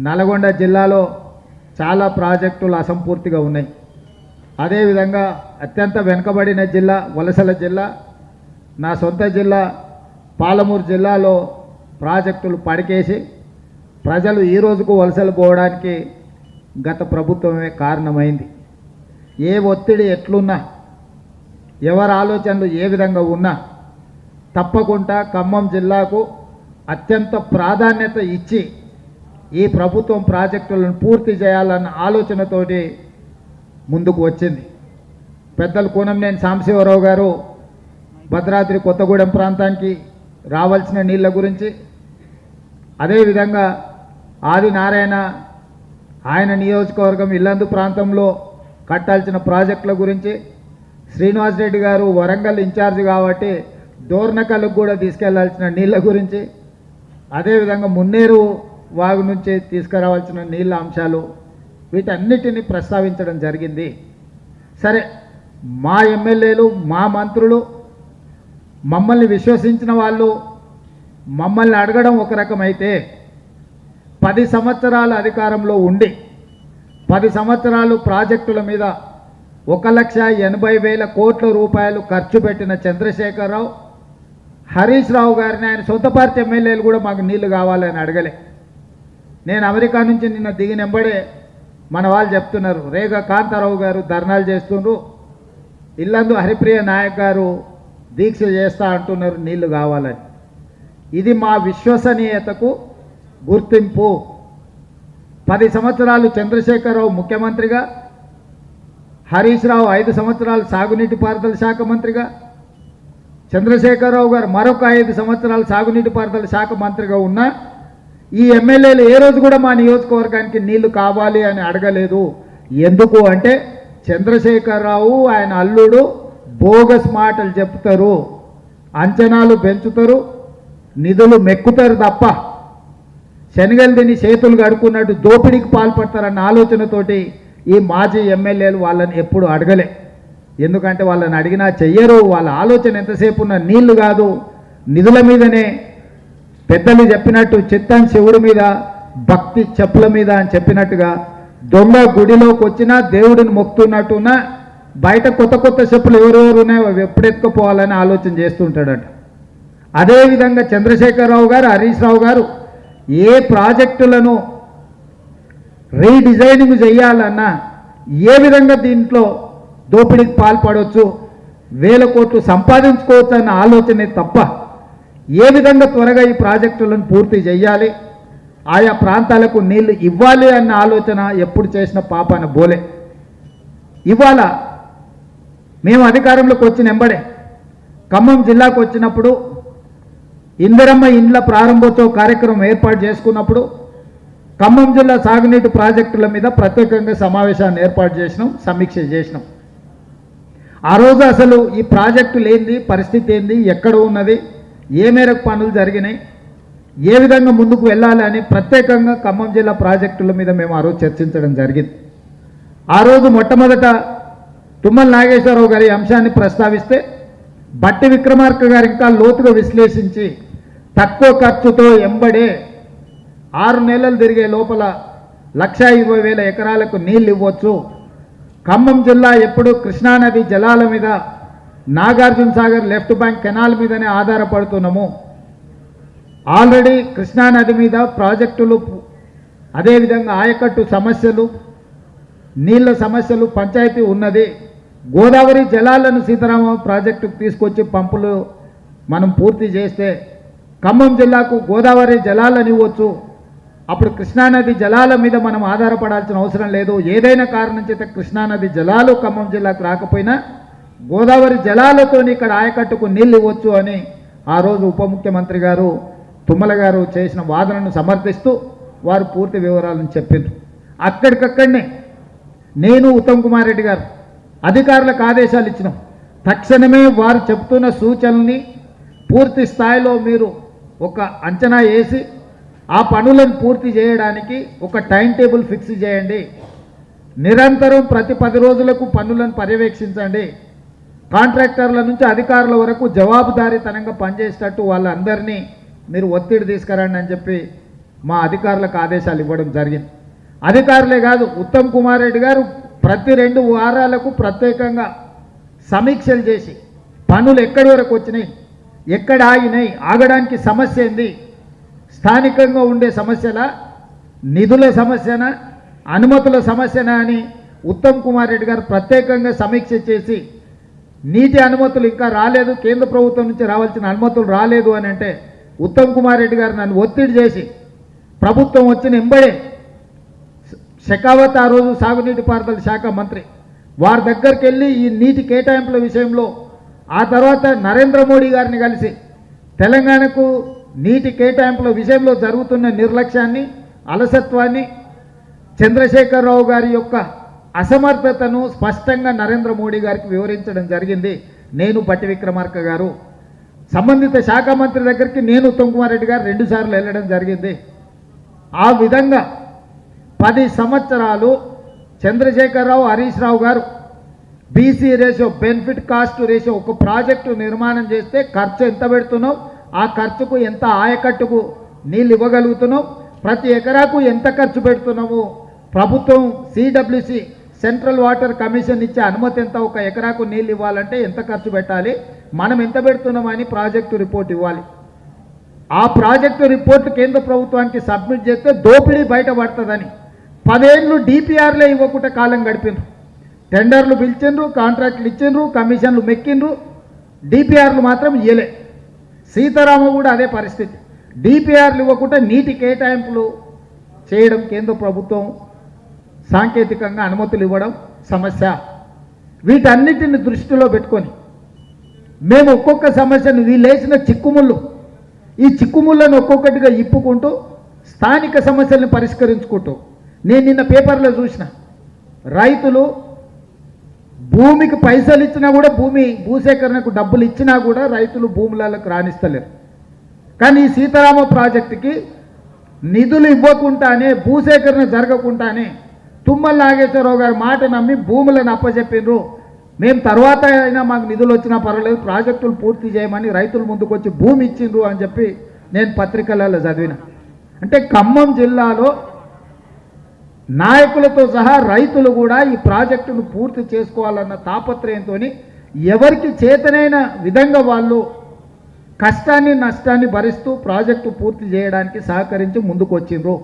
నల్గొండ జిల్లాలో చాలా ప్రాజెక్టులు అసంపూర్తిగా ఉన్నాయి. అదేవిధంగా అత్యంత వెనుకబడిన జిల్లా వలసల జిల్లా నా సొంత జిల్లా పాలమూరు జిల్లాలో ప్రాజెక్టులు పడికేసి ప్రజలు ఈ రోజుకు వలసలు పోవడానికి గత ప్రభుత్వమే కారణమైంది. ఏ ఒత్తిడి ఎట్లున్నా ఎవరి ఆలోచనలు ఏ విధంగా ఉన్నా తప్పకుండా ఖమ్మం జిల్లాకు అత్యంత ప్రాధాన్యత ఇచ్చి ఈ ప్రభుత్వం ప్రాజెక్టులను పూర్తి చేయాలన్న ఆలోచనతోటి ముందుకు వచ్చింది. పెద్దలు కూనంనేని సాంబశివరావు గారు భద్రాద్రి కొత్తగూడెం ప్రాంతానికి రావాల్సిన నీళ్ళ గురించి అదేవిధంగా ఆదినారాయణ ఆయన నియోజకవర్గం ఇల్లందు ప్రాంతంలో కట్టాల్సిన ప్రాజెక్టుల గురించి శ్రీనివాస్ రెడ్డి గారు వరంగల్ ఇన్ఛార్జ్ కాబట్టి దోర్నకలకు కూడా తీసుకెళ్ళాల్సిన నీళ్ళ గురించి అదేవిధంగా మున్నేరు వాగు నుంచి తీసుకురావాల్సిన నీళ్ళ అంశాలు వీటన్నిటిని ప్రస్తావించడం జరిగింది. సరే మా ఎమ్మెల్యేలు మా మంత్రులు మమ్మల్ని విశ్వసించిన వాళ్ళు మమ్మల్ని అడగడం ఒక రకమైతే పది సంవత్సరాల అధికారంలో ఉండి పది సంవత్సరాలు ప్రాజెక్టుల మీద ఒక లక్ష ఎనభై వేల కోట్ల రూపాయలు ఖర్చు పెట్టిన చంద్రశేఖరరావు హరీష్ రావు గారిని ఆయన సొంత పార్టీ ఎమ్మెల్యేలు కూడా మాకు నీళ్ళు కావాలని అడగలే. నేను అమెరికా నుంచి నిన్న దిగినెంబడే మన వాళ్ళు చెప్తున్నారు. రేగా కాంతారావు గారు ధర్నాలు చేస్తుండ్రు. ఇల్లందు హరిప్రియ నాయక్ గారు దీక్ష చేస్తా అంటున్నారు నీళ్ళు కావాలని. ఇది మా విశ్వసనీయతకు గుర్తింపు. పది సంవత్సరాలు చంద్రశేఖరరావు ముఖ్యమంత్రిగా హరీష్ రావు ఐదు సంవత్సరాలు సాగునీటి పారుదల శాఖ మంత్రిగా చంద్రశేఖరరావు గారు మరొక ఐదు సంవత్సరాలు సాగునీటి పారుదల శాఖ మంత్రిగా ఉన్న ఈ ఎమ్మెల్యేలు ఏ రోజు కూడా మా నియోజకవర్గానికి నీళ్ళు కావాలి అని అడగలేదు. ఎందుకు అంటే చంద్రశేఖరరావు ఆయన అల్లుడు బోగస్ మాటలు చెప్తారు. అంచనాలు పెంచుతారు నిధులు మెక్కుతారు తప్ప శనగలు తిని చేతులు కడుక్కున్నట్టు దోపిడీకి పాల్పడతారన్న ఆలోచనతోటి ఈ మాజీ ఎమ్మెల్యేలు వాళ్ళని ఎప్పుడు అడగలే. ఎందుకంటే వాళ్ళని అడిగినా చెయ్యరు వాళ్ళ ఆలోచన ఎంతసేపు ఉన్న నీళ్ళు కాదు. నిధుల మీదనే పెద్దలు చెప్పినట్టు చిత్తం శివుడి మీద భక్తి చెప్పుల మీద అని చెప్పినట్టుగా దొంగ గుడిలోకి వచ్చినా దేవుడిని మొక్కుతున్నట్టున్నా బయట కొత్త కొత్త చెప్పులు ఎవరెవరు ఉన్నాయో అవి ఎప్పుడు ఆలోచన చేస్తుంటాడట. అదేవిధంగా చంద్రశేఖరరావు గారు హరీష్ రావు గారు ఏ ప్రాజెక్టులను రీడిజైనింగ్ చేయాలన్నా ఏ విధంగా దీంట్లో దోపిడీకి పాల్పడవచ్చు వేల కోట్లు సంపాదించుకోవచ్చు అన్న ఆలోచనే తప్ప ఏ విధంగా త్వరగా ఈ ప్రాజెక్టులను పూర్తి చేయాలి? ఆయా ప్రాంతాలకు నీళ్ళు ఇవ్వాలి అన్న ఆలోచన ఎప్పుడు చేసిన పాపాన బోలే. ఇవాళ మేము అధికారంలోకి వచ్చిన ఎంబడే ఖమ్మం జిల్లాకు వచ్చినప్పుడు ఇందిరమ్మ ఇండ్ల ప్రారంభోత్సవ కార్యక్రమం ఏర్పాటు చేసుకున్నప్పుడు ఖమ్మం జిల్లా సాగునీటి ప్రాజెక్టుల మీద ప్రత్యేకంగా సమావేశాన్ని ఏర్పాటు చేసినాం సమీక్ష చేసినాం. ఆ రోజు అసలు ఈ ప్రాజెక్టులు ఏంది పరిస్థితి ఏంది ఎక్కడ ఉన్నది? ఏ మేరకు పనులు జరిగినాయి ఏ విధంగా ముందుకు వెళ్ళాలి అని ప్రత్యేకంగా ఖమ్మం జిల్లా ప్రాజెక్టుల మీద మేము ఆ రోజు చర్చించడం జరిగింది. ఆ రోజు మొట్టమొదట తుమ్మల నాగేశ్వరరావు గారి అంశాన్ని ప్రస్తావిస్తే బట్టి విక్రమార్క గారు ఇంకా లోతుగా విశ్లేషించి తక్కువ ఖర్చుతో ఎంబడే ఆరు నెలలు తిరిగే లోపల లక్ష ఇరవై వేల ఎకరాలకు నీళ్ళు ఇవ్వచ్చు. ఖమ్మం జిల్లా ఎప్పుడు కృష్ణానది జలాల మీద Nagarjuna Sagar left bank canal మీదనే ఆధారపడుతున్నాము. ఆల్రెడీ కృష్ణానది మీద ప్రాజెక్టులు అదేవిధంగా ఆయకట్టు సమస్యలు నీళ్ళ సమస్యలు పంచాయతీ ఉన్నది. గోదావరి జలాలను సీతారామ ప్రాజెక్టుకు తీసుకొచ్చి పంపులు మనం పూర్తి చేస్తే ఖమ్మం జిల్లాకు గోదావరి జలాలను ఇవ్వచ్చు అప్పుడు కృష్ణానది జలాల మీద మనం ఆధారపడాల్సిన అవసరం లేదు. ఏదైనా కారణం చేత కృష్ణానది జలాలు ఖమ్మం జిల్లాకు రాకపోయినా గోదావరి జలాలతో ఇక్కడ ఆయకట్టుకు నీళ్ళు ఇవ్వచ్చు అని ఆ రోజు ఉప ముఖ్యమంత్రి గారు తుమ్మల గారు చేసిన వాదనను సమర్థిస్తూ వారు పూర్తి వివరాలను చెప్పారు అక్కడికక్కడనే నేను ఉత్తమ్ కుమార్ రెడ్డి గారు అధికారులకు ఆదేశాలు ఇచ్చినాం. తక్షణమే వారు చెప్తున్న సూచనల్ని పూర్తి స్థాయిలో మీరు ఒక అంచనా వేసి ఆ పనులను పూర్తి చేయడానికి ఒక టైం టేబుల్ ఫిక్స్ చేయండి. నిరంతరం ప్రతి పది రోజులకు పనులను పర్యవేక్షించండి. కాంట్రాక్టర్ల నుంచి అధికారుల వరకు జవాబుదారీతనంగా పనిచేసేటట్టు వాళ్ళందరినీ మీరు ఒత్తిడి తీసుకురండి అని చెప్పి మా అధికారులకు ఆదేశాలు ఇవ్వడం జరిగింది. అధికారులే కాదు ఉత్తమ్ కుమార్ రెడ్డి గారు ప్రతి రెండు వారాలకు ప్రత్యేకంగా సమీక్షలు చేసి పనులు ఎక్కడి వరకు వచ్చినాయి ఎక్కడ ఆగినాయి ఆగడానికి సమస్య ఏంది స్థానికంగా ఉండే సమస్యలా నిధుల సమస్యనా అనుమతుల సమస్యనా అని ఉత్తమ్ కుమార్ రెడ్డి గారు ప్రత్యేకంగా సమీక్ష చేసి నీటి అనుమతులు ఇంకా రాలేదు కేంద్ర ప్రభుత్వం నుంచి రావాల్సిన అనుమతులు రాలేదు అని అంటే ఉత్తమ్ కుమార్ రెడ్డి గారు నన్ను ఒత్తిడి చేసి ప్రభుత్వం వచ్చిన ఎంబడే శకావత్ ఆ రోజు సాగునీటి పారుదల శాఖ మంత్రి వారి దగ్గరికి వెళ్ళి ఈ నీటి కేటాయింపుల విషయంలో ఆ తర్వాత నరేంద్ర మోడీ గారిని కలిసి తెలంగాణకు నీటి కేటాయింపుల విషయంలో జరుగుతున్న నిర్లక్ష్యాన్ని అలసత్వాన్ని చంద్రశేఖరరావు గారి యొక్క అసమర్థతను స్పష్టంగా నరేంద్ర మోడీ గారికి వివరించడం జరిగింది. నేను పట్టి విక్రమార్క గారు. సంబంధిత శాఖ మంత్రి దగ్గరికి నేను ఉత్తమ్ కుమార్ రెడ్డి గారు రెండుసార్లు వెళ్ళడం జరిగింది. ఆ విధంగా పది సంవత్సరాలు Chandrashekar Rao Harish Rao garu BC ratio benefit cost ratio ఒక ప్రాజెక్టు నిర్మాణం చేస్తే ఖర్చు ఎంత పెడుతున్నావు? ఆ ఖర్చుకు ఎంత ఆయకట్టుకు నీళ్ళు ఇవ్వగలుగుతున్నావు? ప్రతి ఎకరాకు ఎంత ఖర్చు పెడుతున్నావు? ప్రభుత్వం సిడబ్ల్యూసి సెంట్రల్ వాటర్ కమిషన్ ఇచ్చే అనుమతి ఎంత? ఒక ఎకరాకు నీళ్ళు ఇవ్వాలంటే ఎంత ఖర్చు పెట్టాలి? మనం ఎంత పెడుతున్నామని ప్రాజెక్టు రిపోర్ట్ ఇవ్వాలి. ఆ ప్రాజెక్టు రిపోర్ట్ కేంద్ర ప్రభుత్వానికి సబ్మిట్ చేస్తే దోపిడీ బయటపడుతుందని. పదేళ్ళు డిపిఆర్లే ఇవ్వకుండా కాలం గడిపిండ్రు టెండర్లు పిలిచిండ్రు కాంట్రాక్ట్లు ఇచ్చిండ్రు కమిషన్లు మెక్కిండ్రు డిపిఆర్లు మాత్రం ఇయ్యలే. సీతారామ కూడా అదే పరిస్థితి. డిపిఆర్లు ఇవ్వకుండా నీటి కేటాయింపులు చేయడం కేంద్ర ప్రభుత్వం సాంకేతికంగా అనుమతులు ఇవ్వడం సమస్య. వీటన్నిటిని దృష్టిలో పెట్టుకొని మేము ఒక్కొక్క సమస్యను వీళ్ళేసిన చిక్కుముళ్ళు ఈ చిక్కుముళ్ళను ఒక్కొక్కటిగా ఇప్పుకుంటూ స్థానిక సమస్యలను పరిష్కరించుకుంటూ నేను నిన్న పేపర్లో చూసిన రైతులు భూమికి పైసలు ఇచ్చినా కూడా భూమి భూసేకరణకు డబ్బులు ఇచ్చినా కూడా రైతులు భూములకు రాణిస్తలేరు. కానీ ఈ సీతారామ ప్రాజెక్టుకి నిధులు ఇవ్వకుండానే భూసేకరణ జరగకుండానే తుమ్మల నాగేశ్వరరావు గారి మాట నమ్మి భూములను అప్పచెప్పిండ్రు మేము తర్వాత అయినా మాకు నిధులు వచ్చినా పర్వాలేదు ప్రాజెక్టులు పూర్తి చేయమని రైతుల ముందుకు వచ్చి భూమి ఇచ్చిండ్రు అని చెప్పి నేను పత్రికలలో చదివిన. అంటే ఖమ్మం జిల్లాలో నాయకులతో సహా రైతులు కూడా ఈ ప్రాజెక్టును పూర్తి చేసుకోవాలన్న తాపత్రయంతో ఎవరికి చేతనైన విధంగా వాళ్ళు కష్టాన్ని నష్టాన్ని భరిస్తూ ప్రాజెక్టు పూర్తి చేయడానికి సహకరించి ముందుకు వచ్చిండ్రు